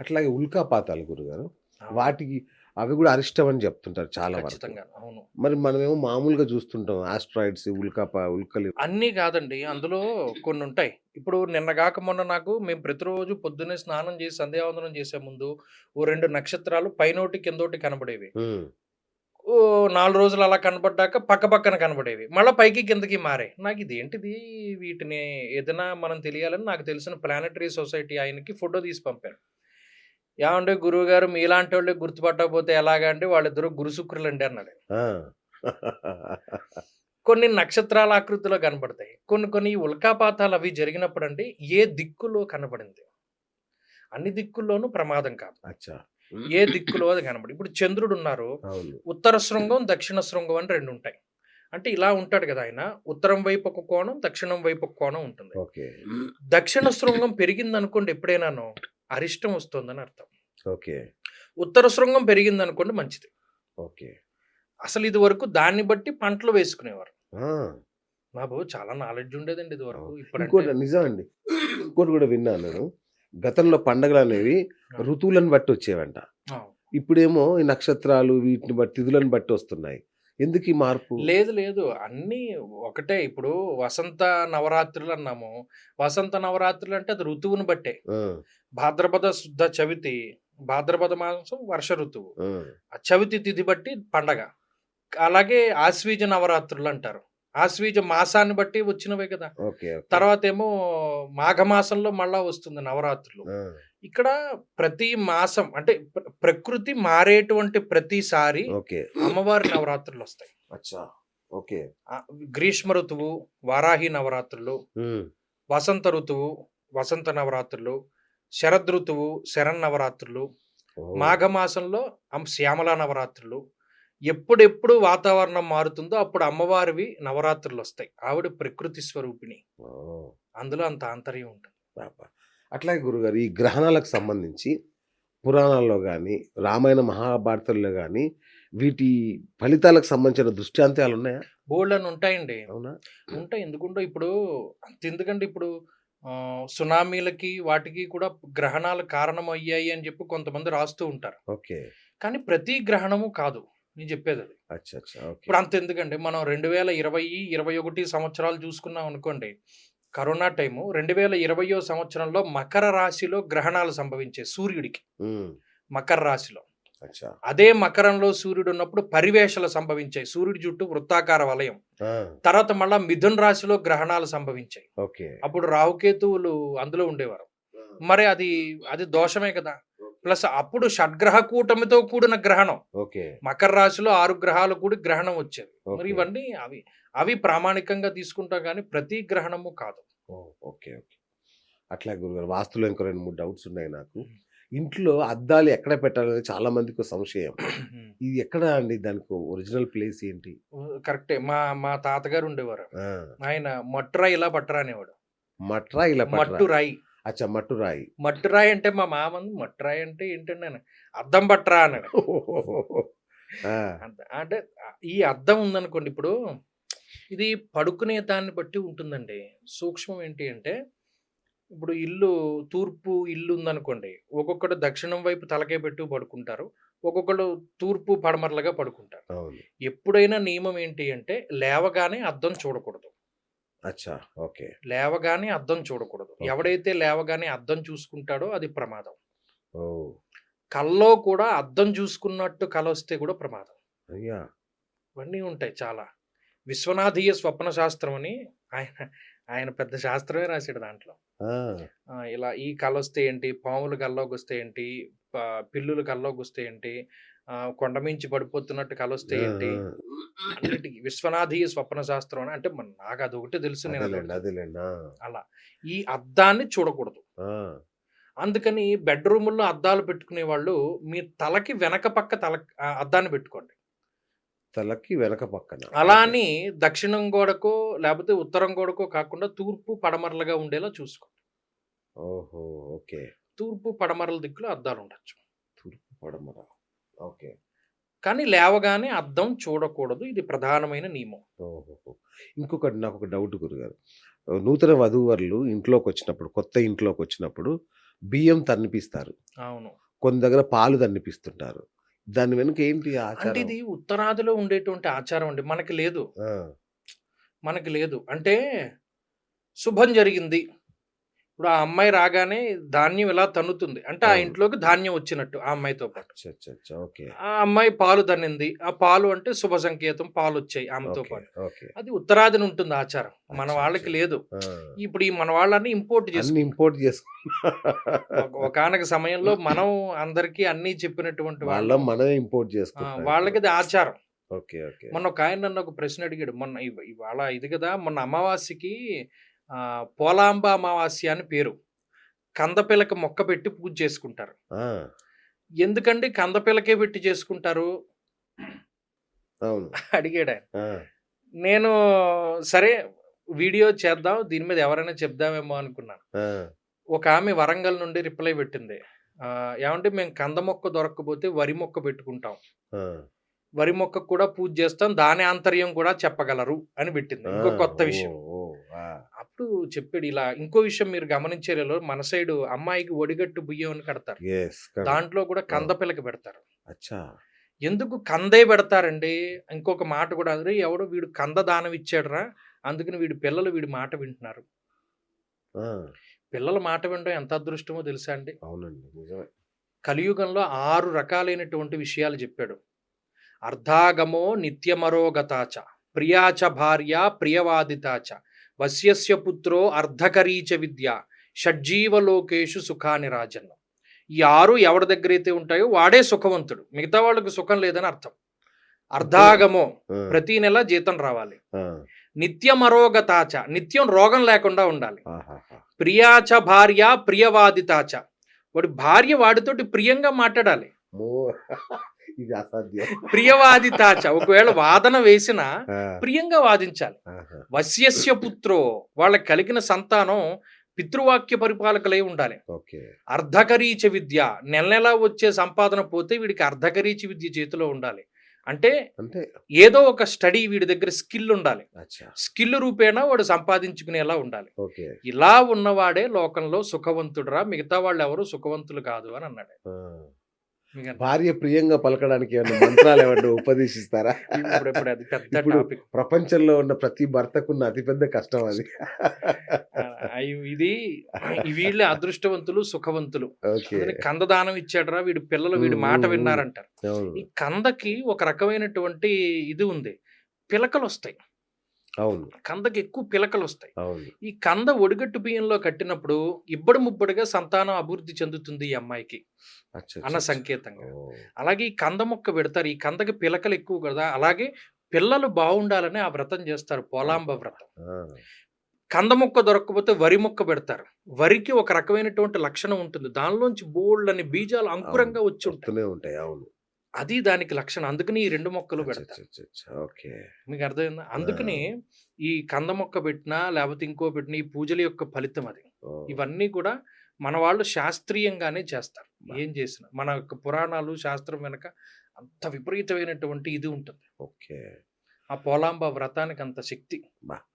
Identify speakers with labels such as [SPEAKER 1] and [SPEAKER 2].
[SPEAKER 1] అట్లాగే ఉల్కాపాతాలు గురుగారు. వాటికి అవి కూడా అరిష్టం అని చెప్తుంటారు చాలా వరకు.
[SPEAKER 2] అవును.
[SPEAKER 1] మరి మనమేమో మామూలుగా చూస్తుంటాం ఆస్ట్రాయిడ్స్ ఉల్కాపా ఉల్కలు.
[SPEAKER 2] అన్నీ కాదండి అందులో కొన్ని ఉంటాయి. ఇప్పుడు నిన్నగాక మొన్న నాకు మేము ప్రతిరోజు పొద్దున్నే స్నానం చేసి సంధ్యావందనం చేసే ముందు ఓ రెండు నక్షత్రాలు పైనోటి కిందోటి కనబడేవి. ఓ నాలుగు రోజులు అలా కనబడ్డాక పక్క పక్కన కనబడేవి. మళ్ళీ పైకి కిందకి మారే నాకు ఇది ఏంటిది వీటిని ఏదైనా మనం తెలియాలని నాకు తెలిసిన ప్లానటరీ సొసైటీ ఆయనకి ఫోటో తీసి పంపాను ఏమంటే గురువు గారు మీలాంటి వాళ్ళే గుర్తుపట్టకపోతే ఎలాగా అంటే వాళ్ళిద్దరు గురు శుక్రులు అండి అన్నాడు. కొన్ని నక్షత్రాల ఆకృతిలో కనబడతాయి. కొన్ని కొన్ని ఉల్కాపాతాలు అవి జరిగినప్పుడు అండి ఏ దిక్కులో కనబడింది? అన్ని దిక్కుల్లోనూ ప్రమాదం కాదు. ఏ దిక్కులో అది కనబడి ఇప్పుడు చంద్రుడు ఉన్నారు. ఉత్తర శృంగం దక్షిణ శృంగం అని రెండు ఉంటాయి. అంటే ఇలా ఉంటాడు కదా ఆయన. ఉత్తరం వైపు ఒక కోణం దక్షిణం వైపు ఒక కోణం ఉంటుంది. దక్షిణ శృంగం పెరిగింది అనుకోండి ఎప్పుడైనాను? అరిష్టం వస్తుందని అర్థం.
[SPEAKER 1] ఓకే.
[SPEAKER 2] ఉత్తర శృంగం పెరిగింది అనుకోండి మంచిది.
[SPEAKER 1] ఓకే.
[SPEAKER 2] అసలు ఇది వరకు దాన్ని బట్టి పంటలు వేసుకునేవారు. బాబు చాలా నాలెడ్జ్ ఉండేదండి ఇది వరకు. ఇప్పుడు
[SPEAKER 1] నిజం అండి ఇంకోటి కూడా విన్నాను నేను. గతంలో పండగలు అనేవి ఋతువులను బట్టి వచ్చేవంట. ఇప్పుడేమో ఈ నక్షత్రాలు వీటిని బట్టి తిథులను బట్టి వస్తున్నాయి. ఎందుకు ఈ మార్పు?
[SPEAKER 2] లేదు లేదు. అన్నీ ఒకటే. ఇప్పుడు వసంత నవరాత్రులు అన్నాము. వసంత నవరాత్రులు అంటే అది ఋతువుని బట్టే. భాద్రపద శుద్ధ చవితి భాద్రపద మాసం వర్ష ఋతువు.
[SPEAKER 1] ఆ,
[SPEAKER 2] ఆ చవితి తిథి బట్టి పండగ. అలాగే ఆశ్వీజ నవరాత్రులు అంటారు. ఆశ్వీజ మాసాన్ని బట్టి వచ్చినవే కదా. తర్వాత ఏమో మాఘమాసంలో మళ్ళా వస్తుంది నవరాత్రులు. ఇక్కడ ప్రతి మాసం అంటే ప్ర- ప్రకృతి మారేటువంటి ప్రతిసారి అమ్మవారి నవరాత్రులు వస్తాయి.
[SPEAKER 1] ఓకే.
[SPEAKER 2] గ్రీష్మ ఋతువు వారాహి నవరాత్రులు వసంత ఋతువు వసంత నవరాత్రులు శరద్ ఋతువు శరణ్ నవరాత్రులు మాఘమాసంలో శ్యామల నవరాత్రులు ఎప్పుడెప్పుడు వాతావరణం మారుతుందో అప్పుడు అమ్మవారివి నవరాత్రులు వస్తాయి ఆవిడ ప్రకృతి స్వరూపిణి. అందులో అంత ఆంతర్యం ఉంటుంది.
[SPEAKER 1] అట్లాగే గురుగారు ఈ గ్రహణాలకు సంబంధించి పురాణాల్లో కానీ రామాయణ మహాభారతంలో కానీ వీటి ఫలితాలకు సంబంధించిన దృష్టాంతాలు ఉన్నాయా
[SPEAKER 2] బోల్డ్ అని ఉంటాయండి
[SPEAKER 1] అవునా?
[SPEAKER 2] ఉంటాయి. ఎందుకుంటో ఇప్పుడు అంత ఎందుకంటే ఇప్పుడు సునామీలకి వాటికి కూడా గ్రహణాలు కారణం అయ్యాయి అని చెప్పి కొంతమంది రాస్తూ ఉంటారు.
[SPEAKER 1] ఓకే.
[SPEAKER 2] కానీ ప్రతి గ్రహణము కాదు. నేను చెప్పేది అది ఇప్పుడు అంత ఎందుకండి మనం రెండు వేల ఇరవై ఇరవై ఒకటి సంవత్సరాలు చూసుకున్నాం అనుకోండి కరోనా టైము రెండు వేల ఇరవయో సంవత్సరంలో మకర రాశిలో గ్రహణాలు సంభవించాయి సూర్యుడికి. మకర రాశిలో. అదే మకరంలో సూర్యుడు ఉన్నప్పుడు పరివేషలు సంభవించాయి. సూర్యుడి చుట్టూ వృత్తాకార వలయం. తర్వాత మళ్ళా మిథున్ రాశిలో గ్రహణాలు సంభవించాయి.
[SPEAKER 1] ఓకే.
[SPEAKER 2] అప్పుడు రావుకేతువులు అందులో ఉండేవారు. మరి అది అది దోషమే కదా. ప్లస్ అప్పుడు షడ్గ్రహ కూటమితో కూడిన గ్రహణం.
[SPEAKER 1] ఓకే.
[SPEAKER 2] మకర రాశిలో ఆరు గ్రహాలు కూడి గ్రహణం వచ్చేది. మరి. ఇవన్నీ అవి అవి ప్రామాణికంగా తీసుకుంటాం కానీ ప్రతి గ్రహణము కాదు.
[SPEAKER 1] Okay okay. అట్లా గురుగారు వాస్తులో ఇంకో రెండు మూడు డౌట్స్ ఉన్నాయి నాకు. ఇంట్లో అద్దాలు ఎక్కడ పెట్టాలనేది చాలా మందికి సంశయం. ఇది ఎక్కడ అండి? దానికి ఒరిజినల్ ప్లేస్ ఏంటి?
[SPEAKER 2] కరెక్టే. మా మా తాతగారు ఉండేవారు. ఆయన మట్టురాయి ఇలా పట్టరా అనేవాడు
[SPEAKER 1] మట్రా ఇలా పట్రా.
[SPEAKER 2] మట్టురాయి
[SPEAKER 1] అచ్చా! మట్టురాయి
[SPEAKER 2] మట్టురాయి అంటే మా మామ మట్టురాయి అంటే ఏంటండి? నేను అద్దం పట్టరా అన్నాడు. అంత- అంటే ఈ అద్దం ఉందనుకోండి ఇప్పుడు ఇది పడుకునే దాన్ని బట్టి ఉంటుందండి. సూక్ష్మం ఏంటి అంటే ఇప్పుడు ఇల్లు తూర్పు ఇల్లు ఉందనుకోండి ఒక్కొక్కడు దక్షిణం వైపు తలకే పెట్టు పడుకుంటారు ఒక్కొక్కడు తూర్పు పడమరలుగా పడుకుంటారు. ఎప్పుడైనా నియమం ఏంటి అంటే లేవగానే అద్దం చూడకూడదు.
[SPEAKER 1] అచ్చా ఓకే.
[SPEAKER 2] లేవగానే అద్దం చూడకూడదు. ఎవడైతే లేవగానే అద్దం చూసుకుంటాడో అది ప్రమాదం.
[SPEAKER 1] ఓ.
[SPEAKER 2] కల్లో కూడా అద్దం చూసుకున్నట్టు కల వస్తే కూడా ప్రమాదం.
[SPEAKER 1] అయ్యా.
[SPEAKER 2] ఇవన్నీ ఉంటాయి చాలా. విశ్వనాథీయ స్వప్న శాస్త్రం అని ఆయన ఆయన పెద్ద శాస్త్రమే రాశాడు దాంట్లో.
[SPEAKER 1] ఆ,
[SPEAKER 2] ఆ, ఇలా ఈ కళ వస్తే ఏంటి? పాములు కల్లోకి వస్తే ఏంటి? ప- పిల్లులు కల్లోకి వస్తే ఏంటి? కొండ మించి పడిపోతున్నట్టు కళ వస్తే ఏంటి? అన్నిటికీ విశ్వనాథీయ స్వప్న శాస్త్రం అని అంటే నాకు అది ఒకటి తెలుసు నేను అదొకటి- అలా. ఈ అద్దాన్ని చూడకూడదు. అందుకని బెడ్రూముల్లో అద్దాలు పెట్టుకునే వాళ్ళు మీ తలకి వెనక పక్క తల అద్దాన్ని పెట్టుకోండి.
[SPEAKER 1] తలకి వెనక పక్కన.
[SPEAKER 2] అలా అని దక్షిణం గోడకో లేకపోతే ఉత్తరం గోడకో కాకుండా తూర్పు పడమరలుగా ఉండేలా చూసుకోండి.
[SPEAKER 1] ఓహో! ఓకే.
[SPEAKER 2] తూర్పు పడమరల దిక్కులో అద్దాలు ఉండొచ్చు.
[SPEAKER 1] తూర్పు పడమర. ఓకే.
[SPEAKER 2] కానీ లేవగానే అద్దం చూడకూడదు. ఇది ప్రధానమైన నియమం.
[SPEAKER 1] ఓహో ఇంకొకటి నాకు ఒక డౌట్ గురుగారు. నూతన వధూవరులు ఇంట్లోకి వచ్చినప్పుడు కొత్త ఇంట్లోకి వచ్చినప్పుడు బియ్యం తన్నిపిస్తారు.
[SPEAKER 2] అవును.
[SPEAKER 1] కొన్ని దగ్గర పాలు తన్నిపిస్తుంటారు. దాని వెనుక ఏంటి
[SPEAKER 2] అంటే
[SPEAKER 1] ఆచారం?
[SPEAKER 2] ఇది ఉత్తరాదిలో ఉండేటువంటి ఆచారం అండి. మనకి లేదు.
[SPEAKER 1] ఆ,
[SPEAKER 2] మనకి లేదు. అంటే శుభం జరిగింది. ఇప్పుడు ఆ అమ్మాయి రాగానే ధాన్యం ఇలా తన్నుతుంది? అంటే ఆ. ఇంట్లోకి ధాన్యం వచ్చినట్టు ఆ అమ్మాయితో పాటు. ఆ అమ్మాయి పాలు తన్నింది. ఆ పాలు అంటే శుభ సంకేతం పాలు వచ్చాయి ఆమెతో పాటు. అది ఉత్తరాదిన ఉంటుంది ఆచారం. మన వాళ్ళకి. లేదు. ఇప్పుడు ఈ మన వాళ్ళని ఇంపోర్ట్ చేసుకుంటాం.
[SPEAKER 1] ఇంపోర్ట్ చేసుకో
[SPEAKER 2] ఒకనొక సమయంలో మనం అందరికీ అన్ని చెప్పినటువంటి
[SPEAKER 1] వాళ్ళ. మనమే ఇంపోర్ట్ చేసుకుంటాం
[SPEAKER 2] వాళ్ళకి అది ఆచారం.
[SPEAKER 1] Okay okay.
[SPEAKER 2] మొన్న ఒక ఆయన నన్ను ఒక ప్రశ్న అడిగాడు. మొన్న ఇవ- ఇవాళ ఇది కదా మొన్న అమావాస్యకి పోలాంబ అమావాస్య అని పేరు. కందపిలక మొక్క పెట్టి పూజ చేసుకుంటారు. ఎందుకండి కందపిలకే పెట్టి చేసుకుంటారు? అడిగాడు ఆయన. నేను సరే వీడియో చేద్దాం దీని మీద ఎవరైనా చెప్దామేమో అనుకున్నాను. ఒక ఆమె వరంగల్ నుండి రిప్లై పెట్టింది. ఆ, ఏమంటే మేము కంద మొక్క దొరకకపోతే వరి మొక్క పెట్టుకుంటాం. వరి మొక్కకు కూడా పూజ చేస్తాం దాని ఆంతర్యం కూడా చెప్పగలరు అని పెట్టింది. ఇంకో కొత్త విషయం. అప్పుడు చెప్పాడు. ఇలా ఇంకో విషయం మీరు గమనించేలో మన సైడ్ అమ్మాయికి ఒడిగట్టు బియ్యం అని కడతారు. దాంట్లో కూడా కంద పిల్లకి పెడతారు.
[SPEAKER 1] అచ్చా.
[SPEAKER 2] ఎందుకు కందే పెడతారండి? ఇంకొక మాట కూడా అదే ఎవడో వీడు కంద దానం ఇచ్చాడురా అందుకని వీడి పిల్లలు వీడి మాట వింటున్నారు. పిల్లల మాట వినడం ఎంత అదృష్టమో తెలుసా అండి?
[SPEAKER 1] అవునండి
[SPEAKER 2] కలియుగంలో ఆరు రకాలైనటువంటి విషయాలు చెప్పాడు. అర్ధాగమో నిత్యమరోగతాచ ప్రియాచ భార్య ప్రియవాదితాచ. వశ్యస్య పుత్రో అర్ధకరీచ విద్య షడ్జీవలోకేషు సుఖాని రాజన్న ఈ ఆరు ఎవరి దగ్గర అయితే ఉంటాయో వాడే సుఖవంతుడు. మిగతా వాళ్ళకి సుఖం లేదని అర్థం. అర్ధాగమో ప్రతి నెల జీతం రావాలి.
[SPEAKER 1] ఆ,
[SPEAKER 2] నిత్యమరోగతాచ నిత్యం రోగం లేకుండా ఉండాలి. ప్రియాచ భార్య ప్రియవాదితాచ. వాడి భార్య వాడితోటి ప్రియంగా మాట్లాడాలి.
[SPEAKER 1] మో ఇది అసాధ్యం.
[SPEAKER 2] ప్రియవాదితాచ. ఒకవేళ వాదన వేసినా ప్రియంగా వాదించాలి. వశ్యస్య పుత్రో వాళ్ళకి కలిగిన సంతానం పితృవాక్య పరిపాలకులై ఉండాలి. అర్ధకరీచ విద్య. నెల నెలా వచ్చే సంపాదన పోతే వీడికి అర్ధకరీచ విద్య చేతిలో ఉండాలి. అంటే
[SPEAKER 1] అంటే
[SPEAKER 2] ఏదో ఒక స్టడీ వీడి దగ్గర స్కిల్ ఉండాలి. స్కిల్ రూపేణా వాడు సంపాదించుకునేలా ఉండాలి. ఇలా ఉన్నవాడే లోకంలో సుఖవంతుడురా మిగతా వాళ్ళు ఎవరు సుఖవంతులు కాదు అని అన్నాడు.
[SPEAKER 1] భార్య ప్రియంగా పలకడానికి ఏమైనా మంత్రాలు ఏమన్నా ఉపదేశిస్తారా?
[SPEAKER 2] ఇప్పుడు
[SPEAKER 1] ప్రపంచంలో ఉన్న ప్రతి భర్తకున్న అతిపెద్ద కష్టం అది.
[SPEAKER 2] ఇది వీళ్ళే అదృష్టవంతులు సుఖవంతులు. కందదానం ఇచ్చాడరా వీడి పిల్లలు వీడి మాట. విన్నారంటారు. ఈ కందకి ఒక రకమైనటువంటి ఇది ఉంది. పిలకలు వస్తాయి
[SPEAKER 1] అవును.
[SPEAKER 2] కందకి ఎక్కువ పిలకలు వస్తాయి
[SPEAKER 1] అవును.
[SPEAKER 2] ఈ కంద ఒడిగట్టు బియ్యంలో కట్టినప్పుడు ఇబ్బడి ముబ్బడిగా సంతానం అభివృద్ధి చెందుతుంది ఈ అమ్మాయికి అన్న సంకేతంగా. అలాగే ఈ కంద మొక్క పెడతారు. ఈ కందకి పిలకలు ఎక్కువ కదా! అలాగే పిల్లలు బాగుండాలని ఆ వ్రతం చేస్తారు. పోలాంబ వ్రతం. కంద మొక్క దొరకకపోతే వరి మొక్క పెడతారు. వరికి ఒక రకమైనటువంటి లక్షణం ఉంటుంది. దానిలోంచి బోల్డ్ అని బీజాలు అంకురంగా వచ్చి ఉంటాయి.
[SPEAKER 1] అవును.
[SPEAKER 2] అది దానికి లక్షణం. అందుకని ఈ రెండు మొక్కలు పెడతారు
[SPEAKER 1] ఓకే.
[SPEAKER 2] మీకు అర్థమైందా? అందుకని ఈ కంద మొక్క పెట్టినా లేకపోతే ఇంకో పెట్టినా ఈ పూజల యొక్క ఫలితం అది. ఇవన్నీ కూడా మన వాళ్ళు శాస్త్రీయంగానే చేస్తారు. ఏం చేసినా. మన యొక్క పురాణాలు శాస్త్రం వెనక అంత విపరీతమైనటువంటి ఇది ఉంటుంది.
[SPEAKER 1] ఓకే.
[SPEAKER 2] ఆ పోలాంబ వ్రతానికి అంత శక్తి.
[SPEAKER 1] బా.